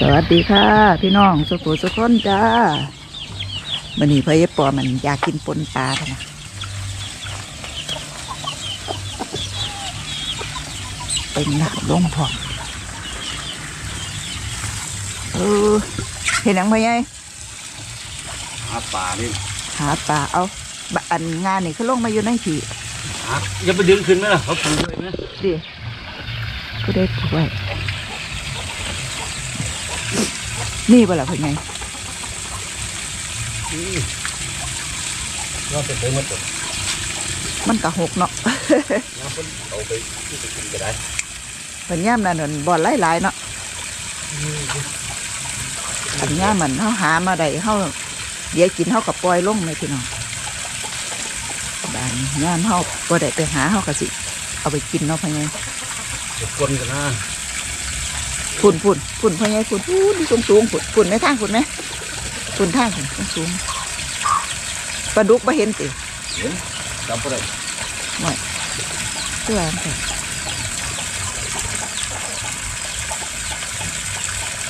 สวัสดีค่ะ พี่น้องสุขุสุขคนจ้ามันนี้พ่อเย็บปอมันอยากกินปนปลาค่ะนะเป็นหนักลงพองเออเห็นหนังไหมยัยหาป่านี่หาปลาเอาบะอันงานนี่เขาลงมาอยู่ในผีหาอย่าไปดึงขึ้นไหมล่ะเขาปลูกไว้ไหมดิก็ได้ถูกไว้ นี่บ่ล่ะพ่อไงเราไปเติมมาตัวมันกะหกเนาะ น้ำเพิ่นเอาไปที่จะกินก็ได้ปัญญามนั่นนั่นบ่อนหลายๆเนาะปัญญามมันเฮาหามาได้เฮาเดี๋ยวกินเฮากับปล่อยลงเลยพี่น้องบานยามเฮาบ่ได้ไปหาเฮาก็สิ เอาไปกินเนาะพ่อใหญ่เดี๋ยวกลนกันนะ ฝุ่นฝุ่นฝุ่นพ่อใหญ่ฝุ่นฝุ่นสูงสูงฝุ่นฝุ่นในทางฝุ่นไหมฝุ่นทางฝุ่นสูงสูงปลาดุกบ่เห็นติเห็นจำบ่ได้เสื้อมันใส่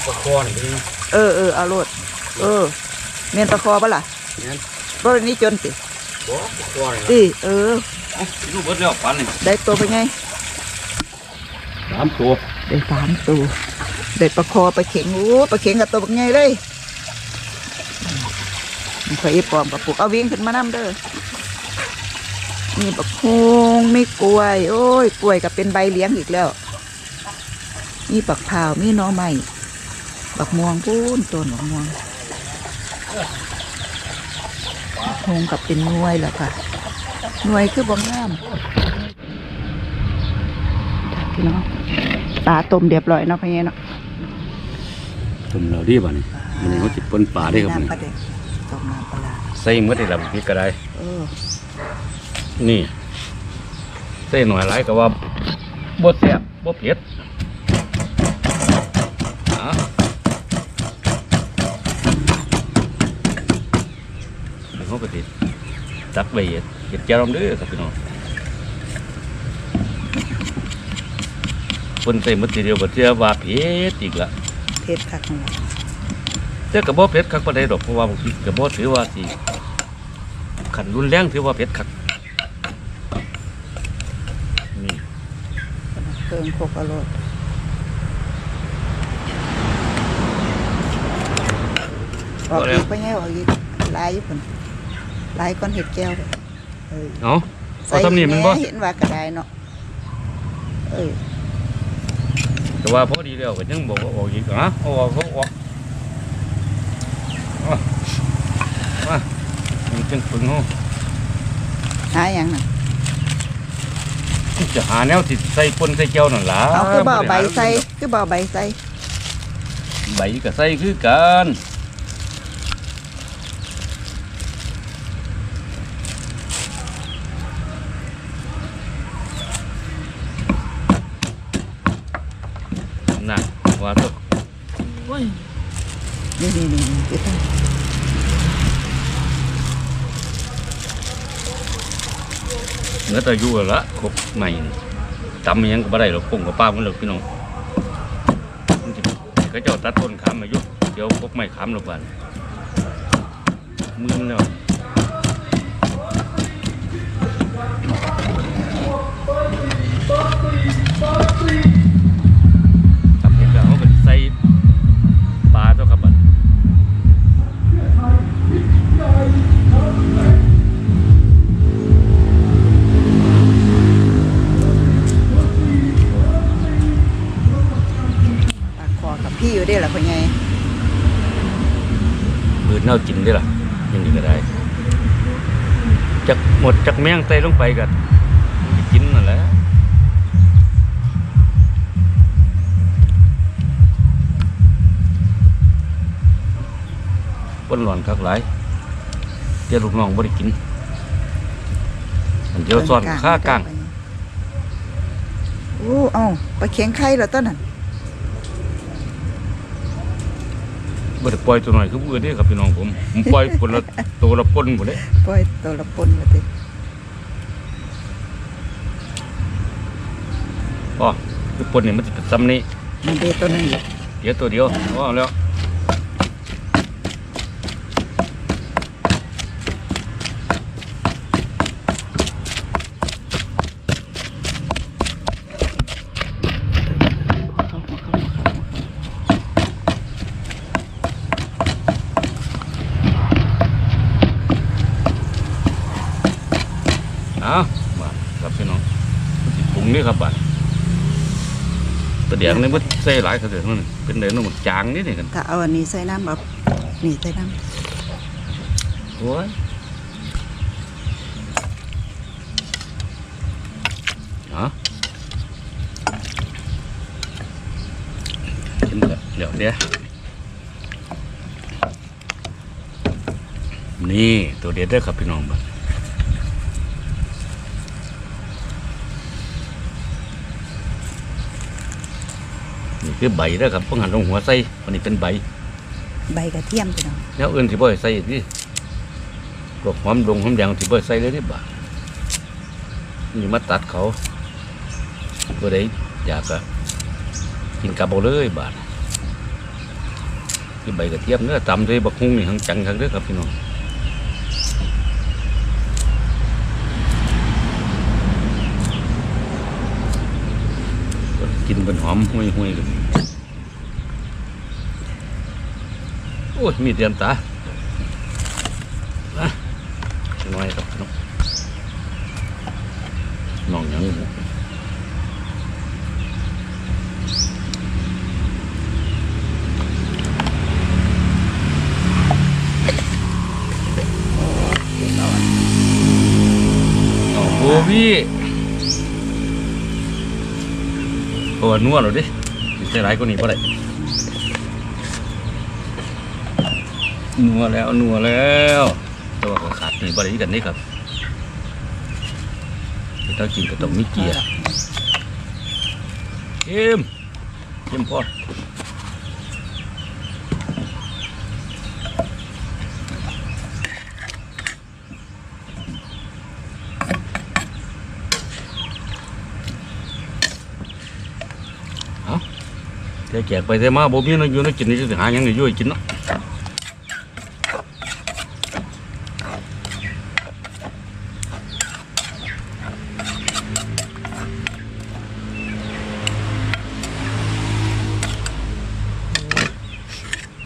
ปลาคอนี่เป็นไงเออเออเอาโลดเออเมียนปลาคอปะล่ะเนี่ยรถอันนี้จนติบ่ปลาคอนี่ติเออเอ้าลูกเบิดแล้วปันนี่ได้ตัวไปไงสามตัว ได้สามตัว ได้ปลาคอปลาเข็งโอ้ปลาเข็งกับตัวเป็นไงเลยมันข่อยอีปอมกับปลูกเอาวิ่งขึ้นมานํเด้อมีบักฮงมีกล้วย โอ้ยกล้วยกับเป็นใบเลี้ยงอีกแล้ว มีบักพาวมีน่อไม้บักม่วงปูนต้นบักม่วงบักฮงกับเป็นน่วยแหละค่ะน่วยคือบ่งามจ้ะพี่น้องปลาต้มเรียบร้อยเนาะพี่เนาะ ตุ่มเราดีบ่นี่มันนี่เขาจิปนป่าได้ครับนี่น้ำปลาเด็กต้มน้ำปลาร้าใส่หมดได้ละพี่ก็ได้ เออนี่ใส่หน่อยหลายก็ว่าบ่แซ่บบ่เผ็ดอะเขาก็ติดตักใบเห็ดเห็ดแก้วลำเด้อครับพี่น้องคนใส่หมืดทีเดียวบ่เชื่อว่าเผ็ดอีกละ เผ็ดคักนี่แต่กระบอกเผ็ดคักปานใดดอกเพราะว่าบางทีกระบอกถือว่าสิขันรุนแรงถือว่าเผ็ดคักนี่เครื่องโคกอโรดออกอีกไปไงออกอีกลายอยู่พุ่นลายก้อนเห็ดแก้วเออเอาเอาทำนี่มันบ่เห็นว่ากระไดเนาะเออแต่ว่าพอ ดีแล้วก็ยังบอกว่าออกอีกอะเอาออกเขาออกเอามามันจังปึงเฮา หาอย่างน่ะ จะหาแนวสิใส่ปนใส่เจียวนั่นล่ะ เอาคือบ่เอาใบ ได้หา ใส่คือบ่เอาใบใส่ ใบก็ใส่คือกันน่ะว่าตัว นี่นี่นี่นี่ตั้ง เนื้อยู่ละครบใหม่ตำยังก็บ่ได้หรอกปงกับป้ามันหรอกพี่น้องก็เจ้าตัดต้นขามมายุเดี๋ยวพกไม้ขามหรอกบ้านมือมันแล้ว มือเน่ากินได้ล่ะยังดีก็ได้จักหมดจักแมงใส่ลงไปกันกินนั่นแหละปนหลอนคักหลายเจ้าลูกน้องบ่ได้กินอันเดียวซ่อนข้ากลางโอ้เอ้าไปเคียงไข่แล้วต้นนั่น บ่ได้ปล่อยตัวหน่อยคือผู้อื่นเด้ครับพี่น้องผมผมปล่อยคนละตัวละปนหมดเลยปล่อยตัวละปนมาติอ๋อคือปนนี่มันจะเป็นซ้ำนี้มันเดตัวนึงเดี๋ยวตัวเดียวพอแล้ว เอามาครับพี่น้องสิปรุงนี่ครับบ้านตัวเดียงนี่มัน ใส่หลายเถอะมันเป็นเดือนมันจางนิดนี่กันถ้าเอาอันนี้ใส่น้ำแบบนี่ใส่น้โอ้ยเนาะกินเถอะเดี๋ยวเดี๋ยวนี่ตัวเด็ดเด้อครับพี่น้องบ้าน นี่คือใบเด้อครับเพิ่งหันลงหัวใส่วันนี้เป็นใบำใบกระเทียมพี่น้องแล้วอื่นที่บ่ให้ใส่อีกที่พวกหอมดงหอมแดงที่บ่ให้ใส่เลยนี่บ่านี่มาตัดเขาบ่ได้อยากอะกินกับเอาเลยบาดที่ใบกระเทียมเนื้อตำด้วยบักฮุ้งนี่หังจังคักเด้อครับพี่น้อง กินเป็นหอมห่วยๆกันโอ้ยมีเตรียมตาน้อยครับน้องน้องยังโอ้พี่ โอ้นัวหรอดิใส่หลายกว่านี้ป่ะได้นัวแล้วนัวแล้วแตัวาขาดนี่บริกันนี่ครับเต้ากินก็ต้องมีเกียร์เข้มเข้มพอ แกแจกไปแต่มาบ่มีนะอยู่นะกินนี่จะหาหยังนี่อยู่ให้กินเนาะ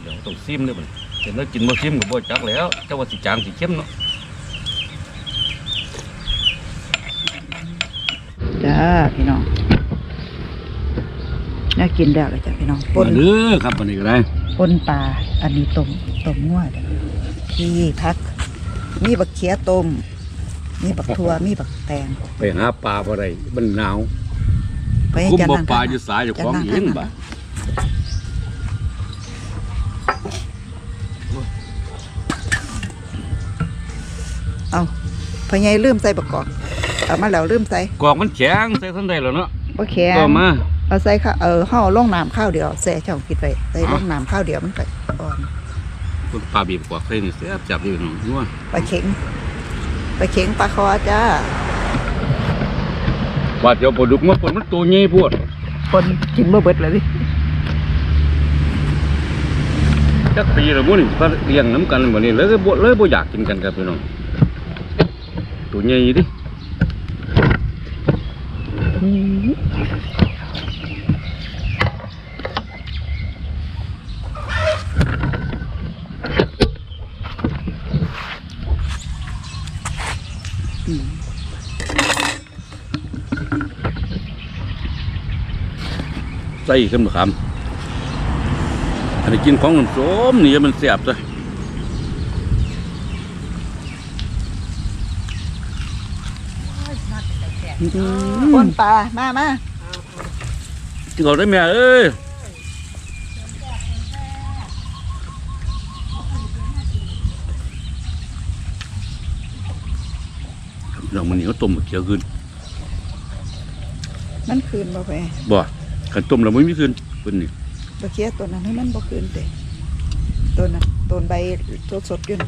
เดี๋ยวต้องซิมด้วยมันเห็นแล้วกินมาซิมก็บ่จักแล้วเจ้าว่าสิจางสิเข้มเนาะ จ้าพี่น้อง น่ากินแล้วเลยจ้ะพี่น้องปนเด้อครับวันนี้ก็ได้ปนปลาอันนี้ต้มต้มงัวจ้ะที่พัก มีบักเขียต้ม มีบักทั่วมีบักแตงไปหาปลาบ่ได้มันหนาวไปให้คุ้มจันบ่นั่งปลาข้างอยู่สายอยู่ของจะนั่งเองข้างบ่าเอาพอใหญายลืมใส่บักกอกเอามาแล้วลืมใส่กอกมันแข็งใส่ทันได้แล้วเนาะบ่แข็งก็มา เอาใส่ข้าวเออห่อลงน้ำข้าวเดียวแซ่ช่องคิดไว้ใส่ลงน้ำข้าวเดียวมันก็อ่อนคนปลาบีบกอกใส่นี่แซ่บจับอยู่น้องนัวปลาเข็งปลาเข็งปลาคอจ้าว่าเดี๋ยวปลาดุกมาปนมันตัวใหญ่โพวดคนกินบ่เบิดเลยดิจักปีแล้วมื้อนี้ก็เลี้ยงน้ำกันบ่นี้เลยบ่เลยบ่อยากกินกันครับพี่น้องตัวใหญ่ดิ อืม ใส่ขึ้นมาคำอันนี้กินของน้ำส้มนี่มันแซ่บจ้ะปนปลามามากินเขาได้แม่เอ้ยเรามันนี่เขาต้มเขียวขึ้นมันคืนบ่ไปบ่ ขันต้มแล้วไม่มีคืนเพิ่นนี่ตะเคียตัวนั้นให้มันบ่คืนเตะตัวนั้นตัวใบสดสดยืน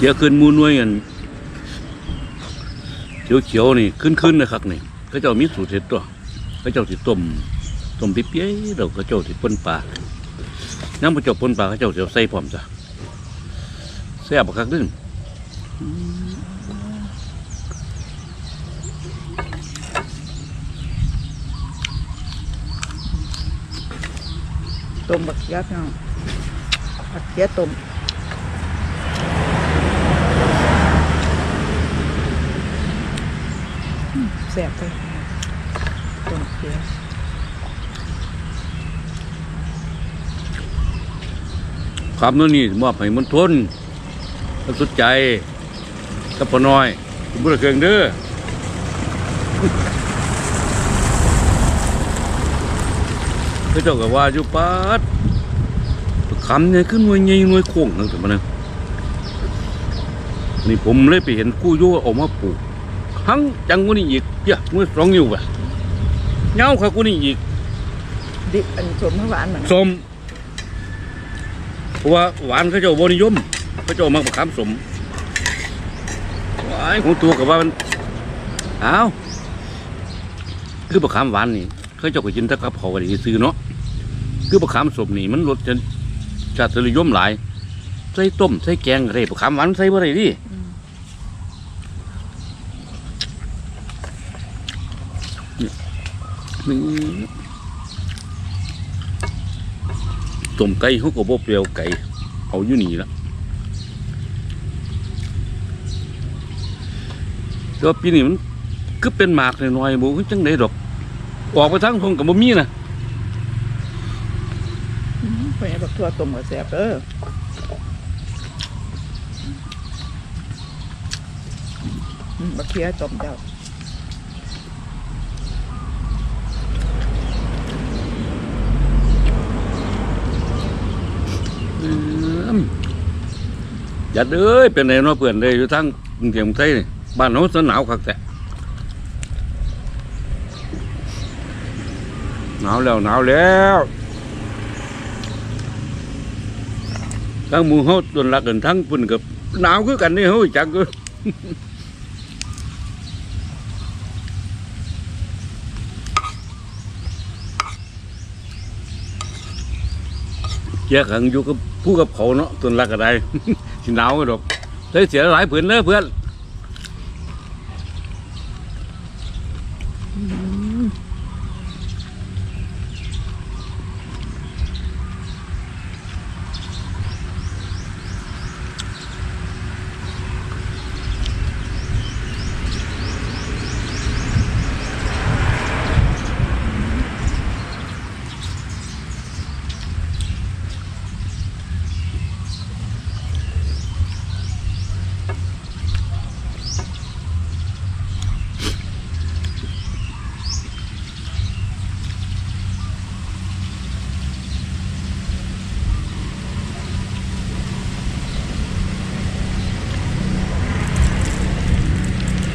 เยอะยวคืนมูนวยกัน เขียวๆนี่ขึ้นๆนนะครับนี่เขาเจ้ามีสูตรเด็ดตัวเขาเจ้าสิดต้มต้มเปี้ยๆแล้วเขาเจ้าสิดป่นปลาน้ำพระจ้าป่นปลาเขาเจ้าสิเอาใส่พร้อมจ้ะแซ่บบักคักดึงต้มบักเขียพี่น้องบักเขียต้มอืม แซ่บเลยต้มเขียครับนั่นนี่มอบให้มันทนมันสุดใจกับพน้อยคุณบุญเกิงเด้อเขาเจ้าก็ว่าอยู่ปัดคำเนี่ยขึ้นหน่วยใหญ่หน่วยโค้งนั่นแต่มันนะนี่ผมเลยไปเห็นกู้โย่วออกมาปลูก ทั้งจังกว่านี้อีกเยอะมือสองนิ้วว่ะเงาค่ะกูนี่อีกดิบอันนี้ชมให้หวานเหมือนสมเพราะว่าหวานเขาเจ้าบนิยมเขาเจ้ามักมะขามสมหวายของตัวกับว่ามันอ้าวคือมะขามหวานนี่เขาเจ้าก็กินแตะกับเขากันซื้อเนาะคือมะขามสมนี่มันรสจะจะนิยมหลายใส่ต้มใส่แกงอะไรมะขามหวานใส่บ่ได้ดิ นี่ต้มไก่เขาก็บ่เปรี้ยวไก่เอาอยู่นี่ละแต่ว่าปีนี้มันก็เป็นหมากน้อยๆบ่คือจังไดดอก ออกไปทางทงกับบ่มีนะเพื่อนบักทั่วต้มกับแซ่บเด้ออมบักเขียต้มเจ้า อืมอ ย่าเด้ยเป็นไงเนาะเพื่อนเลยอยู่ทางกรุงเทพกรุงไทยนี่บ้านเฮาสนหนาวคักแต่หนาวแล้วหนาวแล้วทั้งมูเฮาต้นรักกันทั้งปุ่นกับหนาวคือกันนี่เฮาจักอยู่แยกขังอยู่กับผู้กับเขาเนาะต้นรักอะไร สิหนาวก็ดอกเลยเสียหลายผืนเนอะเพื่อน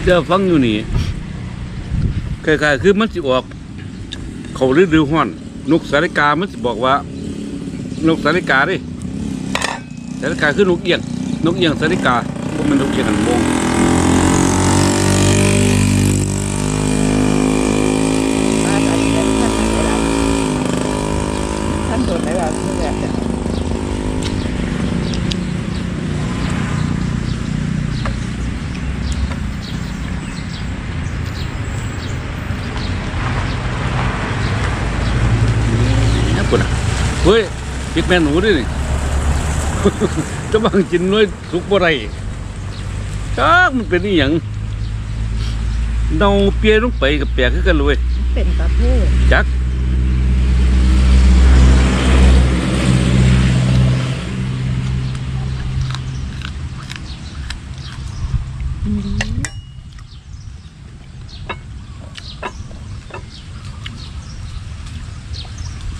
เดี๋ยวฟังอยู่นี่คล้ายๆคือมันสิออก เขาฤดูห้อน นกสาริกามันสิบอกว่า นกสาริกาดิสาริกาคือนกเอียง นกเอียงสาริกาพวกมันนกเอียงหันมง มาจากที่ท่านท่านอะไรท่านโดนไหมว่าท่านแบบเนี่ย นะปุ่นอะเฮ้ยปิดแม่หนูด้วยนี่จะบังกินน้อยสุกบ่ไรจักมันเป็นอีหยังเนาเปียลงไปกับแปลกคือกันเลยเป็นประเภทจัก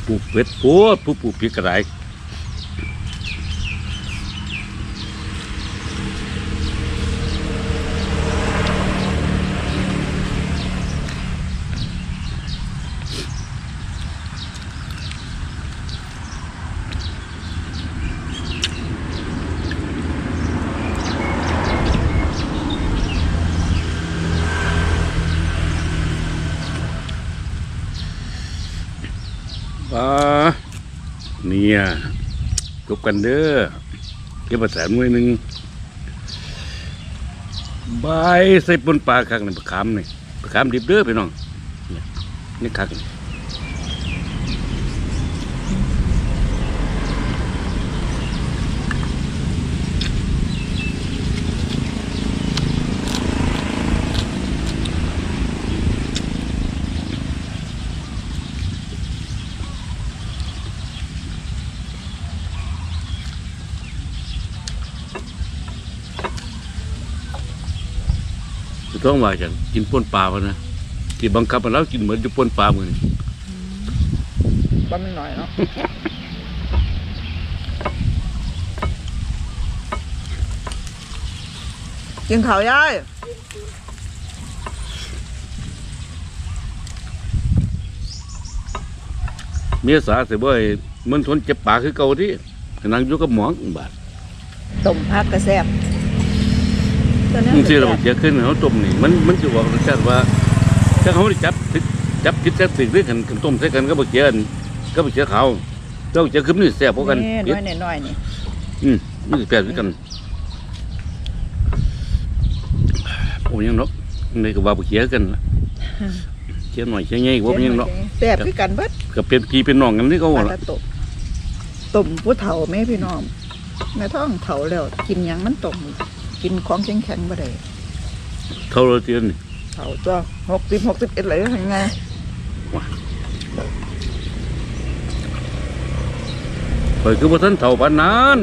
ปลูกเป็ดปวดผู้ปลูกพริกกระไร ว้าเนี่ย จบกันเด้อเก็บภาษาน่วยหนึ่งบายใส่ปนปลาคักนี่ปลาขามนี่ปลาขามดิบเด้อพี่น้องเนี่ยนี่คักนี่ จะต้องว่าจะกินปนปลาวะนะที่บังคับมาแล้วกินเหมือนจะปนปลาเหมือนบ้ามันหน่อยเนาะกินข้าวยายเมียสาเสียบ่อยมันทนเจ็บปากคือเก่าที่นั่งอยู่กับหมองบาดต้มผักกระแซบ ตัวนี้บางทีเราเสียขึ้นเขาต้มนี่มันมันจะบอกรสชาติว่า ถ้าเขาได้จับผิดจับผิดจับสิ่งด้วยกันกันต้มใส่กันก็บ่เจียนก็บ่เจียขาวเจ้าเจียขึ้นนี่แซ่บกว่ากันนี่เผ็น้ดอยๆน้อยๆนี่อืมมันสิแปลกด้วยกันโอ้ยังเนาะนี่ก็ว่าบ่เจียกันล่ะเจียหน่อยเจียใหญ่กว่ามันยังเนาะแซ่บคือกันเบิดก็เป็นพี่เป็นน้องกันนี่ก็ปว่าลาล่ะตะตบต้มผู้เฒ่าแม่พี่น้องแม่ท้องเฒ่าแล้วกินหยังมันต้ม กินของแข็งๆบ่ได้เท่าเราเตียนนี่เฒ่าจ้ะหกสิบหกสิบเอ็ดอะไรยังไงข่อยคือบ่ทันเฒ่าปานนั้น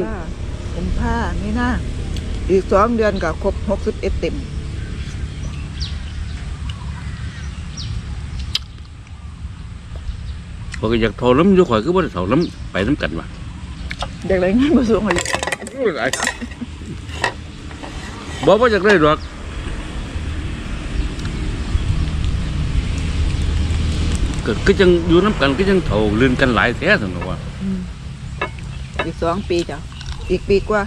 กุมภานี่นะอีกสองเดือนก็ครบหกสิบเอ็ดเต็มข่อยก็อยากเฒ่าล้ำอยู่ข่อยคือบ่ได้เฒ่าล้ำไปน้ำกันว่ะเด็กไรเงี้ยมาสูงอายุ บ่ว่าอยากได้ดอกก็ก็จังอยู่น้ำกันก็จังเฒ่าลื่นกันหลายแท้ซั่นดอกว่าอีกสองปีจ้ะอีกปีกว่า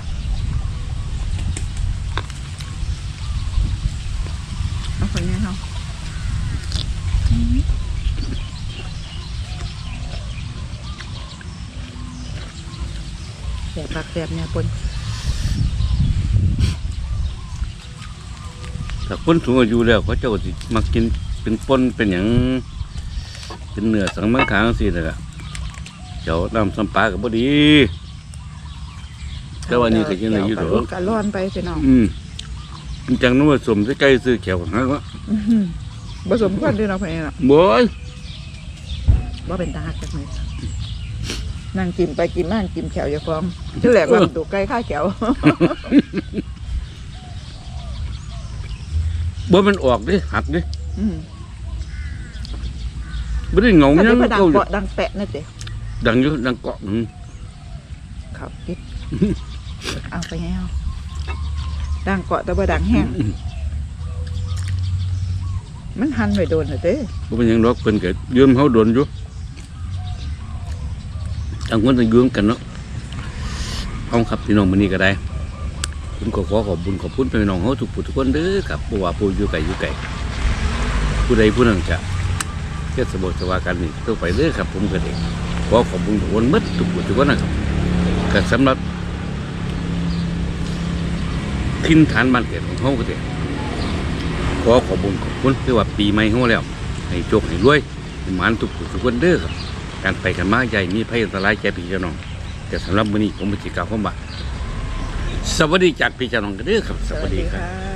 เอาคนนี้เนาแสบแสบเนี่ยปน ถ้าคนสูงอายุแล้วเขาเจ้าสิมักกินเป็นป่นเป็นหยังเป็นเนื้อสังมังคางจังซี่น่ะล่ะเจ้าน้ำสัมปลาก็บ่ดี แต่ว่านี่ก็ยังได้อยู่ดอกเดี๋วก็ร้อนไปพี่น้องอืมจังนู้นว่าสมใส่ไก่ซื้อแขวหางวะอื้อหือผสมกันด้วยเนาะพี่น้องบ่ยว่าเป็นตาหักจังเลยนั่งกินไปกินมากินแขวอย่าฟ้องที่แหลกว่าตัวไก่ข้าแขว บ่มันออกเดิหักเดิอืมบ่ได้เหงาถ้าหยัเป็งนดังเก่าอยู่เกาะดังแปะนั่นเจ๊ดังอยู่ดังเกาะอืมครับคิดเอาไปไงเอาดังเกาะแต่ว่าดังแห้งมันหันไปโดนเหรอเจ๊บ่เป็นหยังดอกเพิ่นก็ยืมเฮาโดนอยู่ต่างคนต่างยืมกันเนาะเอาครับพี่น้องมื้อนี้ก็ได้ ผมก็ขอขอบคุญขอบคุณพี่น้องเฮาทุกผู้ทุกคนเด้อครับบ่ว่าผู้อยู่ไกลอยู่ไกลผู้ใดผู้หนึ่งจะเฮ็ดสบสวากันนี่ต้องไปเด้อครับ ผมก็เด็กขอขอบคุณทุกคนหมดทุกผู้ทุกคนนะครับก็สำหรับทินฐานบ้านเกิดของเฮาก็เด้ขอขอบคุญขอบคุณที่ว่าปีใหม่ของเราแล้วให้โชคให้รวยให้หมานทุกผู้ทุกคนเด้อครับ การไปกันมาใหญ่มีภัยอันตรายแก่พี่เจ้าน้องแต่สำหรับมื้อนี้ผมบ่สิกล่าวคำว่า สวัสดีจากพี่จ้าน้องกันเด้อครับสวัสดีครับ